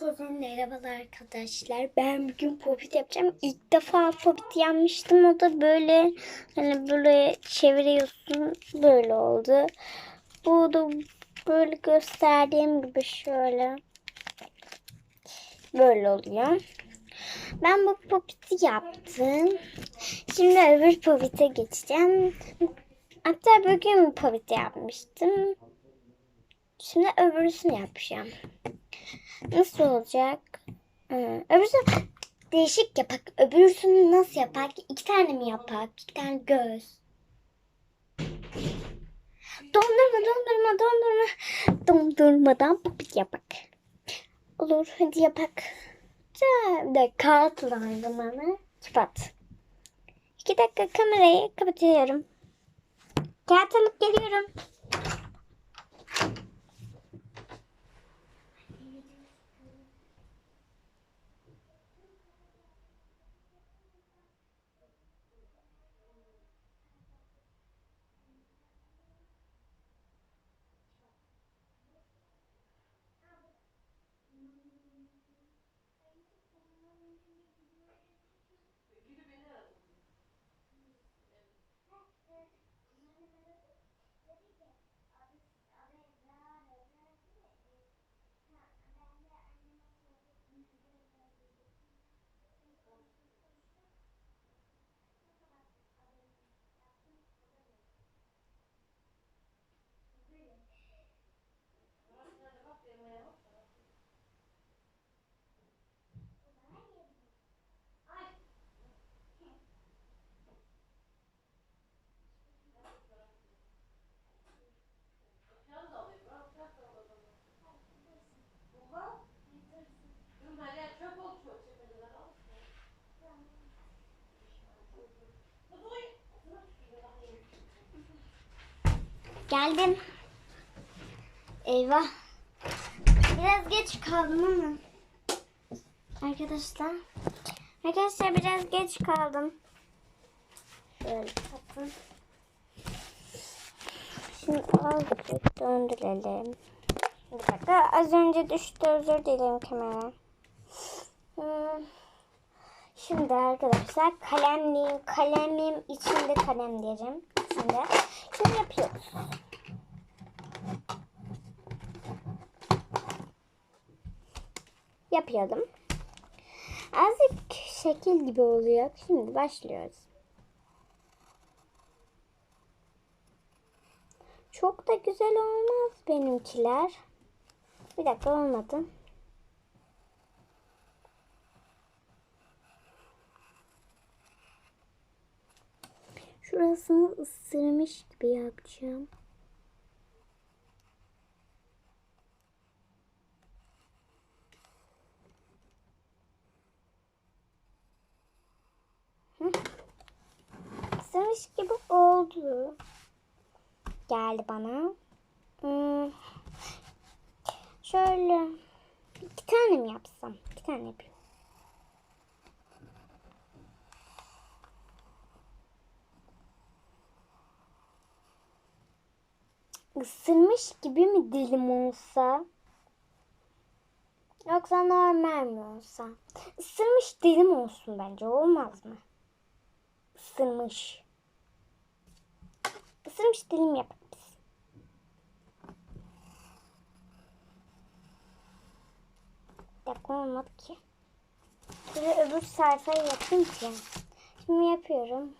Herkese merhabalar arkadaşlar. Ben bugün popit yapacağım. İlk defa popit yapmıştım. O da böyle hani böyle çeviriyorsun. Böyle oldu. Bu da böyle gösterdiğim gibi şöyle. Böyle oluyor. Ben bu popiti yaptım. Şimdi öbür popite geçeceğim. Hatta bugün popit yapmıştım. Şimdi öbürsünü yapacağım. Nasıl olacak? Ee, öbürsü değişik yapak. Öbürsünü nasıl yapak? İki tane mi yapak? İki tane göz. Dondurma, dondurma, dondurma. Dondurmadan popit yapak. Olur, hadi yapak. De kağıt lazım bana. Kapat. İki dakika kamerayı kapatıyorum. Kağıt alıp geliyorum. Geldim. Eyvah. Biraz geç kaldım ama. Arkadaşlar. Arkadaşlar biraz geç kaldım. Şöyle kapatın. Şimdi azıcık döndürelim. Bir dakika. Az önce düştü. Özür dilerim kamera. Hmm. Şimdi arkadaşlar kalemliğim, kalemim içinde kalem diyeceğim. İçinde. Şimdi yapıyoruz. Yapıyordum. Azıcık şekil gibi oluyor. Şimdi başlıyoruz. Çok da güzel olmaz benimkiler. Bir dakika olmadı. Şurasını ısırmış gibi yapacağım. Isırmış gibi oldu. Geldi bana. Hmm. Şöyle iki tane mi yapsam? İki tane yapayım. Isırmış gibi mi dilim olsa? Yoksa normal mi olsa? Isırmış dilim olsun bence olmaz mı? Isırmış. Isırmış dilim yaparız. Bir dakika olmadı ki. Şöyle öbür sayfayı yapayım ki. Şimdi yapıyorum.